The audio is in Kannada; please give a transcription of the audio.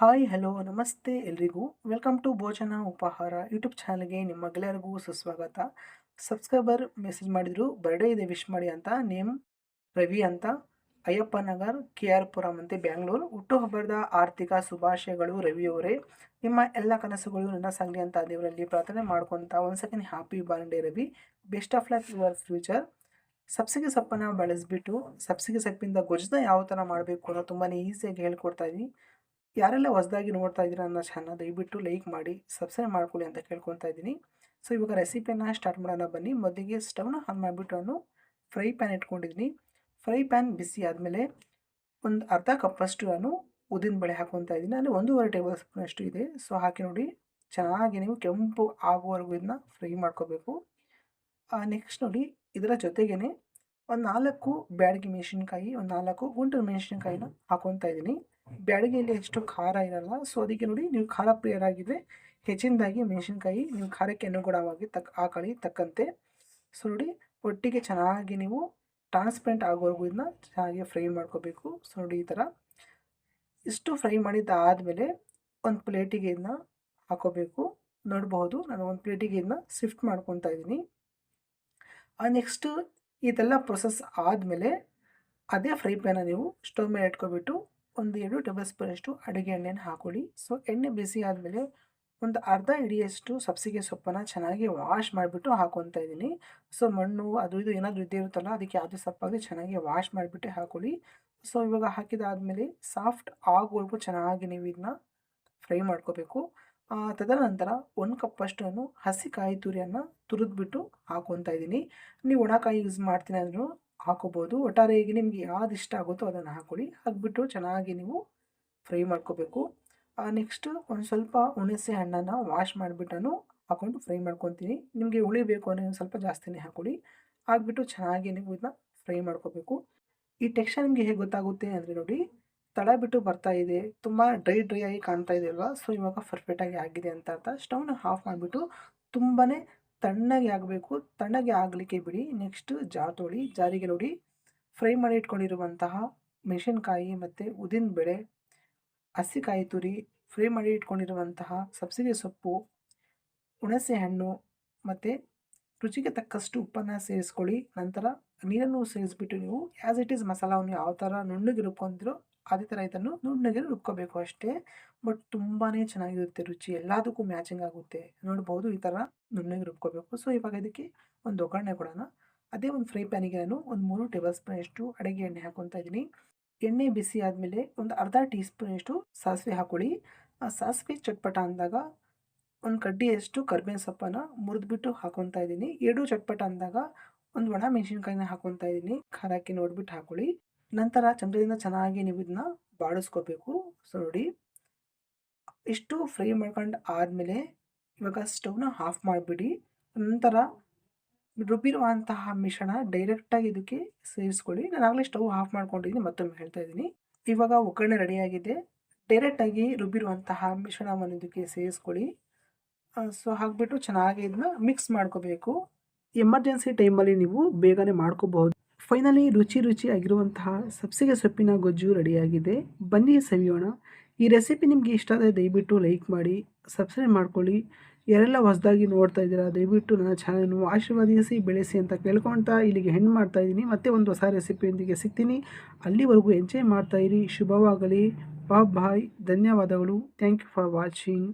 ಹಾಯ್, ಹಲೋ, ನಮಸ್ತೆ ಎಲ್ರಿಗೂ. ವೆಲ್ಕಮ್ ಟು ಭೋಜನ ಉಪಹಾರ ಯೂಟ್ಯೂಬ್ ಚಾನಲ್ಗೆ ನಿಮಗೆಲ್ಲರಿಗೂ ಸುಸ್ವಾಗತ. ಸಬ್ಸ್ಕ್ರೈಬರ್ ಮೆಸೇಜ್ ಮಾಡಿದ್ರು, ಬರ್ಡೇ ಇದೆ ವಿಶ್ ಮಾಡಿ ಅಂತ. ನೇಮ್ ರವಿ ಅಂತ. ಅಯ್ಯಪ್ಪ ನಗರ್, ಕೆ ಆರ್ ಪುರಂ ಅಂತ ಬ್ಯಾಂಗ್ಳೂರು. ಹುಟ್ಟುಹಬ್ಬದ ಆರ್ಥಿಕ ಶುಭಾಶಯಗಳು ರವಿ ಅವರೇ. ನಿಮ್ಮ ಎಲ್ಲ ಕನಸುಗಳು ನನ್ನ ಸಾಗಲಿ ಅಂತ ದೇವರಲ್ಲಿ ಪ್ರಾರ್ಥನೆ ಮಾಡ್ಕೊತ ಒಂದು second happy birthday Ravi. Best of luck your future ಸಬ್ಸಿಗೆ ಸೊಪ್ಪನ್ನು ಬಳಸಿಬಿಟ್ಟು, ಸಬ್ಸಿಗೆ ಸೊಪ್ಪಿಂದ ಗೊಜ್ಜನ ಯಾವ ಥರ ಮಾಡಬೇಕು ಅನ್ನೋ ತುಂಬಾ ಈಸಿಯಾಗಿ ಹೇಳ್ಕೊಡ್ತಾ ಇದ್ದೀನಿ ಯಾರೆಲ್ಲ ಹೊಸದಾಗಿ ನೋಡ್ತಾ ಇದ್ದೀರಾ ನನ್ನ ಚಾನಲ್ ದಯವಿಟ್ಟು ಲೈಕ್ ಮಾಡಿ ಸಬ್ಸ್ಕ್ರೈಬ್ ಮಾಡ್ಕೊಳ್ಳಿ ಅಂತ ಕೇಳ್ಕೊತಾ ಇದ್ದೀನಿ. ಸೊ ಇವಾಗ ರೆಸಿಪಿಯನ್ನು ಸ್ಟಾರ್ಟ್ ಮಾಡೋಣ ಬನ್ನಿ. ಮೊದಲಿಗೆ ಸ್ಟವ್ನ ಆನ್ ಮಾಡಿಬಿಟ್ಟು ನಾನು ಫ್ರೈ ಪ್ಯಾನ್ ಇಟ್ಕೊಂಡಿದ್ದೀನಿ. ಫ್ರೈ ಪ್ಯಾನ್ ಬಿಸಿ ಆದಮೇಲೆ ಒಂದು ಅರ್ಧ ಕಪ್ಪಷ್ಟು ನಾನು ಉದ್ದಿನ ಬೇಳೆ ಹಾಕೊತಾ ಇದ್ದೀನಿ. ಅಲ್ಲಿ ಒಂದೂವರೆ ಟೇಬಲ್ ಸ್ಪೂನ್ ಅಷ್ಟು ಇದೆ. ಸೊ ಹಾಕಿ ನೋಡಿ. ಚೆನ್ನಾಗಿ ನೀವು ಕೆಂಪು ಆಗುವವರೆಗೂ ಇದನ್ನ ಫ್ರೈ ಮಾಡ್ಕೋಬೇಕು. ನೆಕ್ಸ್ಟ್ ನೋಡಿ, ಇದರ ಜೊತೆಗೇ ಒಂದು ನಾಲ್ಕು ಬ್ಯಾಡಗಿ ಮೆಣಸಿನ್ಕಾಯಿ, ಒಂದು ನಾಲ್ಕು ಗುಂಟು ಮೆಣಸಿನ್ಕಾಯಿನ ಹಾಕೊತಾ ಇದ್ದೀನಿ. ಬ್ಯಾಡಗಿಯಲ್ಲಿ ಎಷ್ಟು ಖಾರ ಇರಲ್ಲ. ಸೊ ಅದಕ್ಕೆ ನೋಡಿ ನೀವು ಖಾರ ಪ್ರಿಯರಾಗಿದ್ದರೆ ಹೆಚ್ಚಿನದಾಗಿ ಮೆಣಸಿನ್ಕಾಯಿ ನೀವು ಖಾರಕ್ಕೆ ಅನುಗುಣವಾಗಿ ತಕ್ಕ ಹಾಕೊಳ್ಳಿ, ತಕ್ಕಂತೆ. ಸೊ ನೋಡಿ ಒಟ್ಟಿಗೆ ಚೆನ್ನಾಗಿ ನೀವು ಟ್ರಾನ್ಸ್ಪರೆಂಟ್ ಆಗೋವರೆಗೂ ಇದನ್ನ ಚೆನ್ನಾಗಿ ಫ್ರೈ ಮಾಡ್ಕೋಬೇಕು. ಸೊ ನೋಡಿ ಈ ಥರ. ಇಷ್ಟು ಫ್ರೈ ಮಾಡಿದ್ದಾದಮೇಲೆ ಒಂದು ಪ್ಲೇಟಿಗೆ ಇದನ್ನ ಹಾಕೋಬೇಕು. ನೋಡಬಹುದು, ನಾನು ಒಂದು ಪ್ಲೇಟಿಗೆ ಇದನ್ನ ಶಿಫ್ಟ್ ಮಾಡ್ಕೊತಾ ಇದ್ದೀನಿ. ನೆಕ್ಸ್ಟು ಇದೆಲ್ಲ ಪ್ರೊಸೆಸ್ ಆದಮೇಲೆ ಅದೇ ಫ್ರೈ ಪ್ಯಾನ ನೀವು ಸ್ಟವ್ ಮೇಲೆ ಇಟ್ಕೊಬಿಟ್ಟು ಒಂದು ಎರಡು ಟೇಬಲ್ ಸ್ಪೂನಷ್ಟು ಅಡುಗೆ ಎಣ್ಣೆನ ಹಾಕೊಳ್ಳಿ. ಸೊ ಎಣ್ಣೆ ಬಿಸಿ ಆದಮೇಲೆ ಒಂದು ಅರ್ಧ ಹಿಡಿಯಷ್ಟು ಸಬ್ಸಿಗೆ ಸೊಪ್ಪನ್ನು ಚೆನ್ನಾಗಿ ವಾಶ್ ಮಾಡಿಬಿಟ್ಟು ಹಾಕೊತಾ ಇದ್ದೀನಿ. ಸೊ ಮಣ್ಣು ಅದು ಇದು ಏನಾದರೂ ಇದ್ದೇ ಇರುತ್ತಲ್ಲ, ಅದಕ್ಕೆ ಯಾವುದೇ ಸೊಪ್ಪಾಗಲಿ ಚೆನ್ನಾಗಿ ವಾಶ್ ಮಾಡಿಬಿಟ್ಟು ಹಾಕೊಳ್ಳಿ. ಸೊ ಇವಾಗ ಹಾಕಿದಾದಮೇಲೆ ಸಾಫ್ಟ್ ಆಗೋವರೆಗೂ ಚೆನ್ನಾಗಿ ನೀವು ಇದನ್ನ ಫ್ರೈ ಮಾಡ್ಕೋಬೇಕು. ತದನಂತರ ಒಂದು ಕಪ್ಪಷ್ಟು ಹಸಿ ಕಾಯಿ ತುರಿಯನ್ನು ತುರಿದ್ಬಿಟ್ಟು ಹಾಕೊತಾ ಇದ್ದೀನಿ. ನೀವು ಒಣಕಾಯಿ ಯೂಸ್ ಮಾಡ್ತೀನಿ ಅಂದರೂ ಹಾಕೋಬೋದು. ಒಟ್ಟಾರೆಯಾಗಿ ನಿಮಗೆ ಯಾವ್ದು ಇಷ್ಟ ಆಗುತ್ತೋ ಅದನ್ನು ಹಾಕೊಳ್ಳಿ. ಹಾಕ್ಬಿಟ್ಟು ಚೆನ್ನಾಗಿ ನೀವು ಫ್ರೈ ಮಾಡ್ಕೋಬೇಕು. ನೆಕ್ಸ್ಟು ಒಂದು ಸ್ವಲ್ಪ ಹುಣಸೆ ಹಣ್ಣನ್ನು ವಾಶ್ ಮಾಡಿಬಿಟ್ಟು ಹಾಕ್ಕೊಂಡು ಫ್ರೈ ಮಾಡ್ಕೊತೀನಿ. ನಿಮಗೆ ಹುಳಿ ಬೇಕು ಅಂದರೆ ಒಂದು ಸ್ವಲ್ಪ ಜಾಸ್ತಿನೇ ಹಾಕೊಳ್ಳಿ. ಹಾಕ್ಬಿಟ್ಟು ಚೆನ್ನಾಗಿ ನೀವು ಇದನ್ನ ಫ್ರೈ ಮಾಡ್ಕೋಬೇಕು. ಈ ಟೆಕ್ಸ್ಚರ್ ನಿಮಗೆ ಹೇಗೆ ಗೊತ್ತಾಗುತ್ತೆ ಅಂದರೆ ನೋಡಿ, ತಳ ಬಿಟ್ಟು ಬರ್ತಾ ಇದೆ. ತುಂಬ ಡ್ರೈ ಡ್ರೈ ಆಗಿ ಕಾಣ್ತಾ ಇದೆ ಅಲ್ವಾ? ಸೊ, ಇವಾಗ ಪರ್ಫೆಕ್ಟಾಗಿ ಆಗಿದೆ ಅಂತ ಅರ್ಥ. ಸ್ಟವ್ನ ಆಫ್ ಮಾಡಿಬಿಟ್ಟು ತುಂಬಾ ತಣ್ಣಗೆ ಆಗಬೇಕು, ತಣ್ಣಗೆ ಆಗಲಿಕ್ಕೆ ಬಿಡಿ. ನೆಕ್ಸ್ಟ್ ಜಾರ್ ಜಾರಿಗೆ ನೋಡಿ. ಫ್ರೈ ಮಾಡಿ ಇಟ್ಕೊಂಡಿರುವಂತಹ ಮೆಣಸಿನ್ಕಾಯಿ ಮತ್ತು ಉದ್ದಿನ ಬೇಳೆ, ಹಸಿಕಾಯಿ ತುರಿ, ಫ್ರೈ ಮಾಡಿ ಇಟ್ಕೊಂಡಿರುವಂತಹ ಸಬ್ಸಿಗೆ ಸೊಪ್ಪು, ಹುಣಸೆ ಹಣ್ಣು ಮತ್ತು ರುಚಿಗೆ ತಕ್ಕಷ್ಟು ಉಪ್ಪನ್ನು ಸೇರಿಸ್ಕೊಳ್ಳಿ. ನಂತರ ನೀರನ್ನು ಸೇರಿಸ್ಬಿಟ್ಟು ನೀವು ಆ್ಯಸ್ ಇಟ್ ಈಸ್ ಮಸಾಲವನ್ನು ಯಾವ ಥರ ನುಣ್ಣಗೆ ರುಬ್ಕೊಂತಿರೋ ಅದೇ ಥರ ಇದನ್ನು ನುಣ್ಣಗೆ ರುಬ್ಕೋಬೇಕು ಅಷ್ಟೇ. ಬಟ್ ತುಂಬಾ ಚೆನ್ನಾಗಿರುತ್ತೆ ರುಚಿ. ಎಲ್ಲದಕ್ಕೂ ಮ್ಯಾಚಿಂಗ್ ಆಗುತ್ತೆ. ನೋಡ್ಬೋದು ಈ ಥರ ನುಣ್ಣಗೆ ರುಬ್ಕೋಬೇಕು. ಸೊ ಇವಾಗ ಇದಕ್ಕೆ ಒಂದು ಒಗ್ಗರಣೆ ಕೊಡೋಣ. ಅದೇ ಒಂದು ಫ್ರೈ ಪ್ಯಾನಿಗೆ ನಾನು ಒಂದು ಮೂರು ಟೇಬಲ್ ಸ್ಪೂನಷ್ಟು ಅಡುಗೆ ಎಣ್ಣೆ ಹಾಕೊತಾ ಇದ್ದೀನಿ. ಎಣ್ಣೆ ಬಿಸಿ ಆದಮೇಲೆ ಒಂದು ಅರ್ಧ ಟೀ ಸ್ಪೂನಷ್ಟು ಸಾಸಿವೆ ಹಾಕೊಳ್ಳಿ ಸಾಸಿವೆ ಚಟ್ಪಟ ಅಂದಾಗ ಒಂದು ಕಡ್ಡಿಯಷ್ಟು ಕರ್ಬೇವಿನ ಸೊಪ್ಪನ್ನು ಮುರಿದ್ಬಿಟ್ಟು ಹಾಕೊತಾ ಇದ್ದೀನಿ. ಎರಡು ಚಟ್ಪಟ ಅಂದಾಗ ಒಂದು ಒಣ ಮೆಣಸಿನ್ಕಾಯಿನ ಹಾಕೊತಾ ಇದ್ದೀನಿ. ಖಾರಕ್ಕೆ ನೋಡ್ಬಿಟ್ಟು ಹಾಕೊಳ್ಳಿ. ನಂತರ ಚಂದ್ರದಿಂದ ಚೆನ್ನಾಗಿ ನೀವು ಇದನ್ನ ಬಾಡಿಸ್ಕೋಬೇಕು ಸೊ ನೋಡಿ. ಇಷ್ಟು ಫ್ರೈ ಮಾಡ್ಕೊಂಡು ಆದಮೇಲೆ ಇವಾಗ ಸ್ಟವ್ನ ಆಫ್ ಮಾಡಿಬಿಡಿ. ನಂತರ ರುಬ್ಬಿರುವಂತಹ ಮಿಶ್ರಣ ಡೈರೆಕ್ಟಾಗಿ ಇದಕ್ಕೆ ಸೇರಿಸ್ಕೊಳ್ಳಿ. ನಾನು ಆಗಲೇ ಸ್ಟವ್ ಆಫ್ ಮಾಡ್ಕೊಂಡಿದ್ದೀನಿ ಮತ್ತೊಮ್ಮೆ ಹೇಳ್ತಾ ಇದ್ದೀನಿ. ಇವಾಗ ಒಗ್ಗರಣೆ ರೆಡಿಯಾಗಿದೆ ಡೈರೆಕ್ಟಾಗಿ ರುಬ್ಬಿರುವಂತಹ ಮಿಶ್ರಣವನ್ನು ಇದಕ್ಕೆ ಸೇರಿಸ್ಕೊಳ್ಳಿ. ಸೊ ಹಾಕ್ಬಿಟ್ಟು ಚೆನ್ನಾಗಿ ಇದನ್ನ ಮಿಕ್ಸ್ ಮಾಡ್ಕೋಬೇಕು. ಎಮರ್ಜೆನ್ಸಿ ಟೈಮಲ್ಲಿ ನೀವು ಬೇಗನೆ ಮಾಡ್ಕೋಬಹುದು. ಫೈನಲಿ ರುಚಿ ರುಚಿ ಆಗಿರುವಂತಹ ಸಬ್ಸಿಗೆ ಸೊಪ್ಪಿನ ಗೊಜ್ಜು ರೆಡಿಯಾಗಿದೆ. ಬನ್ನಿ ಸವಿಯೋಣ. ಈ ರೆಸಿಪಿ ನಿಮಗೆ ಇಷ್ಟ ಆದರೆ ದಯವಿಟ್ಟು ಲೈಕ್ ಮಾಡಿ ಸಬ್ಸ್ಕ್ರೈಬ್ ಮಾಡ್ಕೊಳ್ಳಿ. ಯಾರೆಲ್ಲ ಹೊಸದಾಗಿ ನೋಡ್ತಾ ಇದ್ದೀರಾ, ದಯವಿಟ್ಟು ನನ್ನ ಚಾನಲ್ನು ಆಶೀರ್ವಾದಿಸಿ, ಬೆಳೆಸಿ ಅಂತ ಕೇಳ್ಕೊಳ್ತಾ ಇಲ್ಲಿಗೆ ಹೆಣ್ಣು ಮಾಡ್ತಾ ಇದ್ದೀನಿ. ಮತ್ತೆ ಒಂದು ಹೊಸ ರೆಸಿಪಿಯೊಂದಿಗೆ ಸಿಗ್ತೀನಿ. ಅಲ್ಲಿವರೆಗೂ ಎಂಜಾಯ್ ಮಾಡ್ತಾಯಿರಿ ಶುಭವಾಗಲಿ. ಬಾಯ್ ಧನ್ಯವಾದಗಳು. Thank you for watching